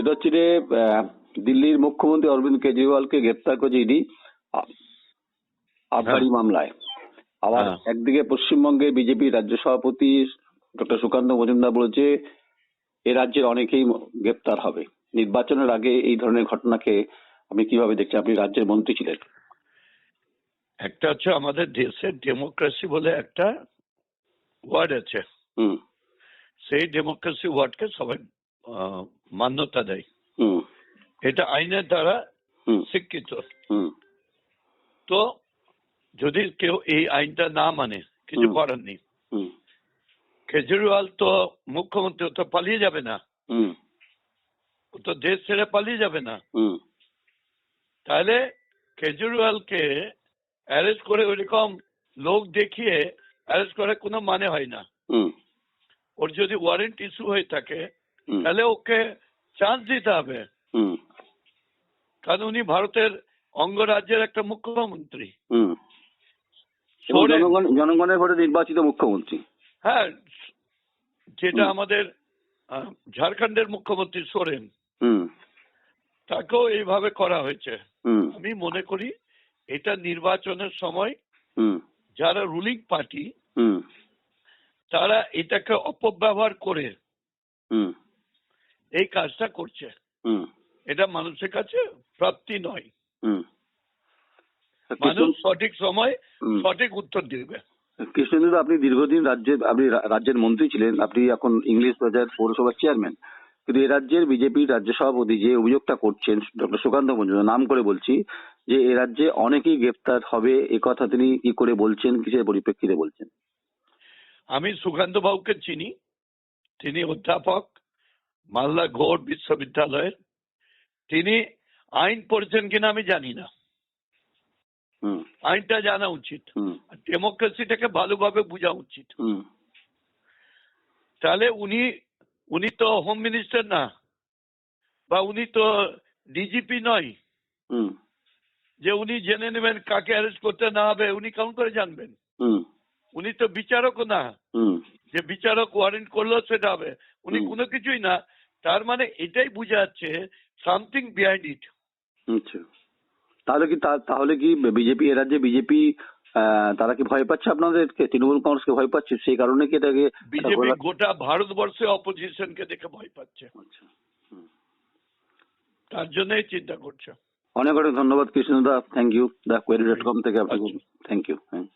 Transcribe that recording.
এটা হচ্ছে যে দিল্লির মুখ্যমন্ত্রী অরবিন্দ কেজরিওয়ালকে গ্রেপ্তার করেছে ইডি আবগারি মামলায়। আবার হ্যাঁ। একদিকে পশ্চিমবঙ্গে বিজেপি রাজ্য সভাপতি ডক্টর সুকান্ত মজুমদার বলেছে এ রাজ্যের অনেকেই গ্রেপ্তার হবে। নির্বাচনের আগে এই ধরনের ঘটনাকে আপনি কীভাবে দেখছেন আপনি রাজ্যের মন্ত্রী ছিলেন। একটা হচ্ছে আমাদের দেশের ডেমোক্রেসি বলে একটা ওয়ার্ড আছে। হুম। সেই ডেমোক্রেসি ওয়ার্ডকে সবাই মান্যতা দেয় এটা আইনের দ্বারা স্বীকৃত তো যদি কেউ এই আইনটা না মানে কিছু করার নেই কেজরিওয়াল তো মুখ্যমন্ত্রী তো পালিয়ে যাবে না। ও তো দেশ ছেড়ে পালিয়ে যাবে না। তাহলে কেজরিওয়ালকে অ্যারেস্ট করে ওইরকম লোক দেখিয়ে অ্যারেস্ট করে কোনো মানে হয় না। হুম। ওর যদি ওয়ারেন্ট ইস্যু হয়ে থাকে তাহলে ওকে চান্স দিতে হবে। কারণ উনি ভারতের অঙ্গরাজ্যের একটা মুখ্যমন্ত্রী। জনগণের ভোটে নির্বাচিত মুখ্যমন্ত্রী। হ্যাঁ যেটা। আমাদের ঝাড়খণ্ডের মুখ্যমন্ত্রী সোরেন। তাকেও এইভাবে করা হয়েছে। আমি মনে করি এটা নির্বাচনের সময় হুম। যারা রুলিং পার্টি হুম। তারা এটাকে অপব্যবহার করে হুম। এই কাজটা করছে। এটা মানুষের কাছে প্রাপ্তি নয়। মানুষ সঠিক সময় সঠিক উত্তর দিবে। কৃষ্ণেন্দু আপনি দীর্ঘদিন রাজ্যের আপনি রাজ্যের মন্ত্রী ছিলেন আপনি এখন ইংলিশ বাজার পৌরসভার চেয়ারম্যান। কিন্তু এ রাজ্যের বিজেপির রাজ্য সভাপতি যে অভিযোগটা করছেন ডক্টর সুকান্ত মজুমদার নাম করে বলছি যে এ রাজ্যে অনেকেই গ্রেপ্তার হবে এ কথা তিনি কি করে বলছেন কিসের পরিপ্রেক্ষিতে বলছেন? আমি সুকান্ত বাবুকে চিনি তিনি অধ্যাপক মালদা ঘোর বিশ্ববিদ্যালয়ের। তিনি আইন পড়েছেন কিনা আমি জানি না। আইনটা জানা উচিত। ডেমোক্রেসিটাকে ভালোভাবে বোঝা উচিত। তাহলে উনি উনি তো হোম মিনিস্টার না বা উনি তো ডিজিপি নয়। যে উনি জেনে নেবেন কাকে অ্যারেস্ট করতে না হবে উনি কেমন করে জানবেন? হুম। উনি তো বিচারকও না। হুম। যে বিচারক ওয়ারেন্ট করল সেটা হবে। উনি কোনো কিছুই না। তার মানে এটাই বোঝা যাচ্ছে সামথিং বিহাইন্ড ইট আচ্ছা। তাহলে কি তাহলে কি বিজেপি এ রাজ্যে বিজেপি তারা কি ভয় পাচ্ছে আপনাদেরকে? তৃণমূল কংগ্রেসকে ভয় পাচ্ছে? সেই কারণে কি এটাকে বিজেপি গোটা ভারতবর্ষে অপোজিশনকে দেখে ভয় পাচ্ছে। আচ্ছা। তার জন্যই চিন্তা করছে। অনেক অনেক ধন্যবাদ কৃষ্ণদা। Thank you the query dot com থেকে আপনাকে আচ্ছা। থ্যাংক ইউ হ্যাঁ